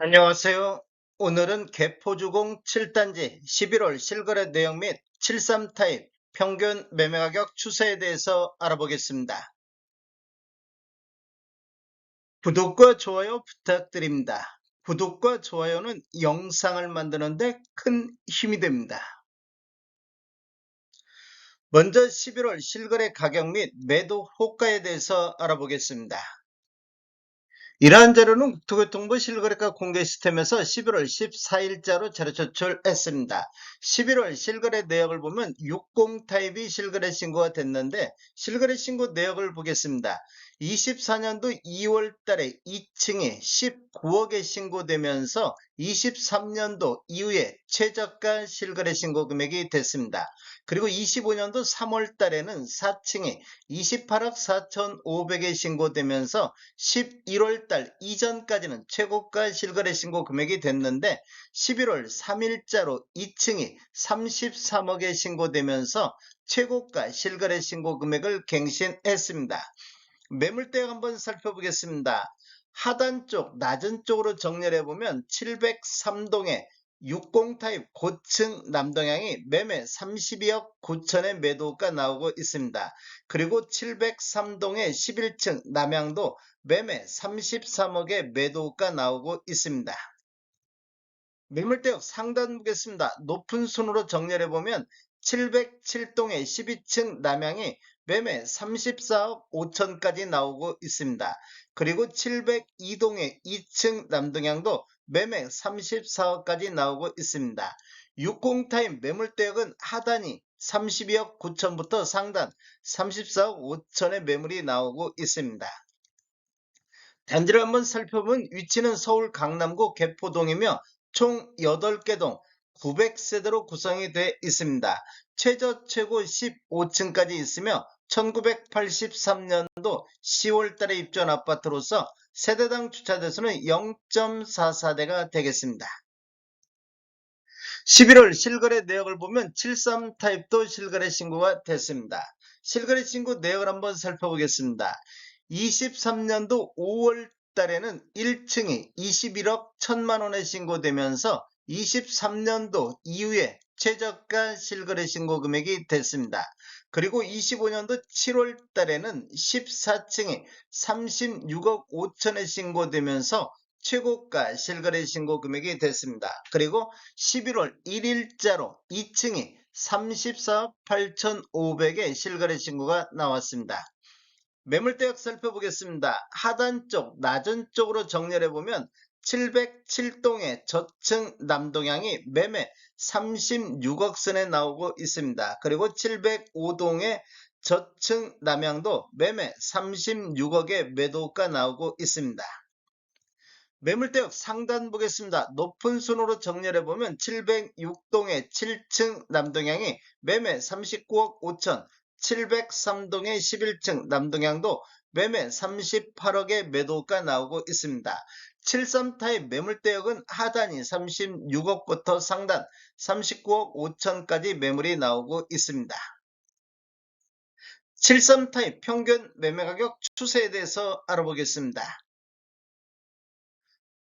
안녕하세요. 오늘은 개포주공 7단지 11월 실거래 내용 및 73타입 평균 매매가격 추세에 대해서 알아보겠습니다. 구독과 좋아요 부탁드립니다. 구독과 좋아요는 영상을 만드는데 큰 힘이 됩니다. 먼저 11월 실거래 가격 및 매도 호가에 대해서 알아보겠습니다. 이러한 자료는 국토교통부 실거래가 공개 시스템에서 11월 14일자로 자료 제출했습니다. 11월 실거래 내역을 보면 60 타입이 실거래 신고가 됐는데 실거래 신고 내역을 보겠습니다. 24년도 2월 달에 2층에 19억에 신고되면서 23년도 이후에 최저가 실거래 신고 금액이 됐습니다. 그리고 25년도 3월 달에는 4층에 28억 4,500에 신고되면서 11월 달 이전까지는 최고가 실거래 신고 금액이 됐는데 11월 3일자로 2층이 33억에 신고되면서 최고가 실거래 신고 금액을 갱신했습니다. 매물대역 한번 살펴보겠습니다. 하단 쪽, 낮은 쪽으로 정렬해 보면 703동에 60 타입 고층 남동향이 매매 32억 9천의 매도가 나오고 있습니다. 그리고 703동의 11층 남양도 매매 33억의 매도가 나오고 있습니다. 매물대역 상단 보겠습니다. 높은 순으로 정렬해 보면 707동의 12층 남양이 매매 34억 5천까지 나오고 있습니다. 그리고 702동의 2층 남동향도 매매 34억까지 나오고 있습니다. 60타임 매물대역은 하단이 32억 9천부터 상단 34억 5천의 매물이 나오고 있습니다. 단지를 한번 살펴보면 위치는 서울 강남구 개포동이며 총 8개 동 900세대로 구성이 되어 있습니다. 최저 최고 15층까지 있으며 1983년도 10월 달에 입주한 아파트로서 세대당 주차 대수는 0.44대가 되겠습니다. 11월 실거래 내역을 보면 73 타입도 실거래 신고가 됐습니다. 실거래 신고 내역을 한번 살펴보겠습니다. 23년도 5월 달에는 1층이 21억 1천만 원에 신고되면서 23년도 이후에 최저가 실거래 신고 금액이 됐습니다. 그리고 25년도 7월 달에는 14층이 36억 5천에 신고되면서 최고가 실거래 신고 금액이 됐습니다. 그리고 11월 1일자로 2층이 34억 8천5백의 실거래 신고가 나왔습니다. 매물대역 살펴보겠습니다. 하단 쪽, 낮은 쪽으로 정렬해 보면 707동의 저층 남동향이 매매 36억 선에 나오고 있습니다. 그리고 705동의 저층 남향도 매매 36억의 매도가 나오고 있습니다. 매물대역 상단 보겠습니다. 높은 순으로 정렬해 보면 706동의 7층 남동향이 매매 39억 5천, 703동의 11층 남동향도 매매 38억의 매도가 나오고 있습니다. 73타입 매물대역은 하단이 36억부터 상단 39억 5천까지 매물이 나오고 있습니다. 73타입 평균 매매가격 추세에 대해서 알아보겠습니다.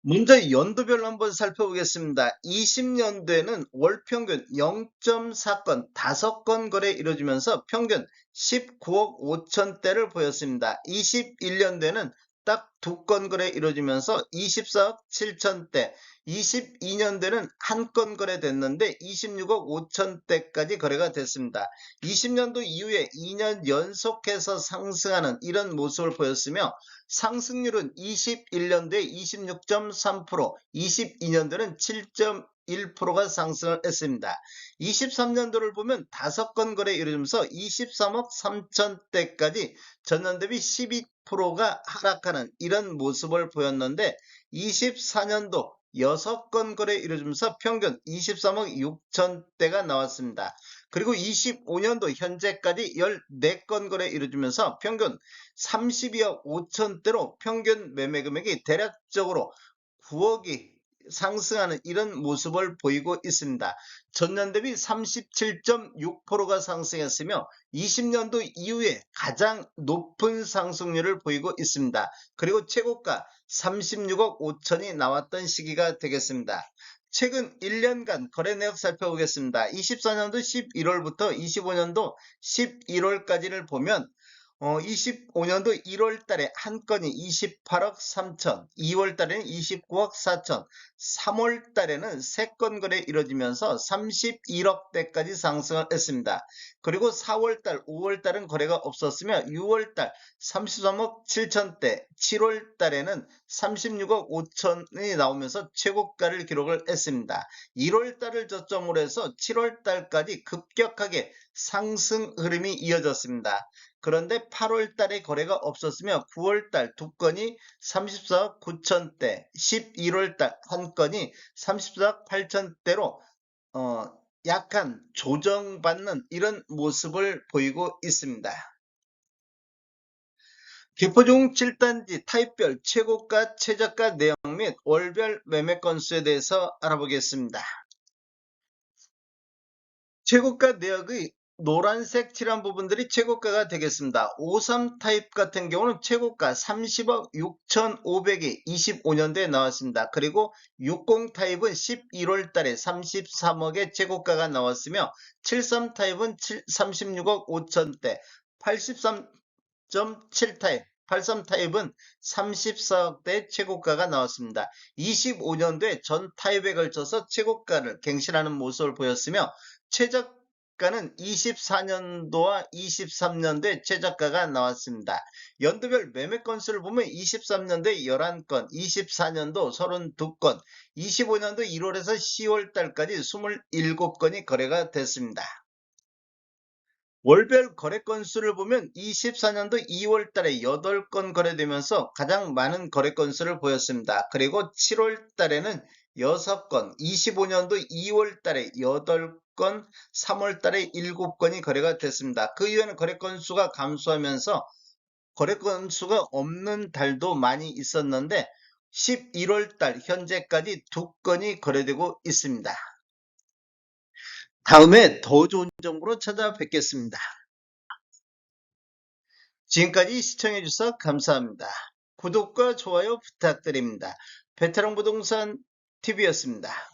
먼저 연도별로 한번 살펴보겠습니다. 20년도에는 월 평균 0.4건, 5건 거래 이루어지면서 평균 19억 5천대를 보였습니다. 21년도에는 딱 두 건 거래 이루어지면서 24억 7천대, 22년도에는 한 건 거래됐는데 26억 5천대까지 거래가 됐습니다. 20년도 이후에 2년 연속해서 상승하는 이런 모습을 보였으며 상승률은 21년도에 26.3%, 22년도는 7.1%가 상승을 했습니다. 23년도를 보면 5건 거래 이루어지면서 23억 3천대까지 전년 대비 12%가 하락하는 이런 모습을 보였는데 24년도 6건 거래 이루어지면서 평균 23억 6천대가 나왔습니다. 그리고 25년도 현재까지 14건 거래 이루어지면서 평균 32억 5천대로 평균 매매 금액이 대략적으로 9억이 상승하는 이런 모습을 보이고 있습니다. 전년 대비 37.6%가 상승했으며 20년도 이후에 가장 높은 상승률을 보이고 있습니다. 그리고 최고가 36억 5천이 나왔던 시기가 되겠습니다. 최근 1년간 거래 내역 살펴보겠습니다. 24년도 11월부터 25년도 11월까지를 보면 어, 25년도 1월 달에 한 건이 28억 3천, 2월 달에는 29억 4천, 3월 달에는 3건 거래 이루어지면서 31억 대까지 상승을 했습니다. 그리고 4월 달, 5월 달은 거래가 없었으며 6월 달 33억 7천 대, 7월 달에는 36억 5천이 나오면서 최고가를 기록을 했습니다. 1월 달을 저점으로 해서 7월 달까지 급격하게 상승 흐름이 이어졌습니다. 그런데 8월 달에 거래가 없었으며 9월 달 두 건이 34억 9천대, 11월 달 한 건이 34억 8천대로 어, 약간 조정받는 이런 모습을 보이고 있습니다. 개포종 7단지 타입별 최고가 최저가 내용 및 월별 매매 건수에 대해서 알아보겠습니다. 최고가 내역의 노란색 칠한 부분들이 최고가가 되겠습니다. 53 타입 같은 경우는 최고가 30억 6,500이 25년도에 나왔습니다. 그리고 60 타입은 11월 달에 33억의 최고가가 나왔으며 73 타입은 36억 5천대, 83.7 타입, 83 타입은 34억대 최고가가 나왔습니다. 25년도에 전 타입에 걸쳐서 최고가를 갱신하는 모습을 보였으며 최적 가는 24년도와 23년도에 최저가가 나왔습니다. 연도별 매매 건수를 보면 23년도에 11건, 24년도 32건, 25년도 1월에서 10월 달까지 27건이 거래가 됐습니다. 월별 거래 건수를 보면 24년도 2월 달에 8건 거래되면서 가장 많은 거래 건수를 보였습니다. 그리고 7월 달에는 6건, 25년도 2월 달에 8 건, 3월 달에 7건이 거래가 됐습니다. 그 이후에는 거래 건수가 감소하면서 거래 건수가 없는 달도 많이 있었는데 11월 달 현재까지 두 건이 거래되고 있습니다. 다음에 더 좋은 정보로 찾아뵙겠습니다. 지금까지 시청해주셔서 감사합니다. 구독과 좋아요 부탁드립니다. 베테랑 부동산 TV였습니다.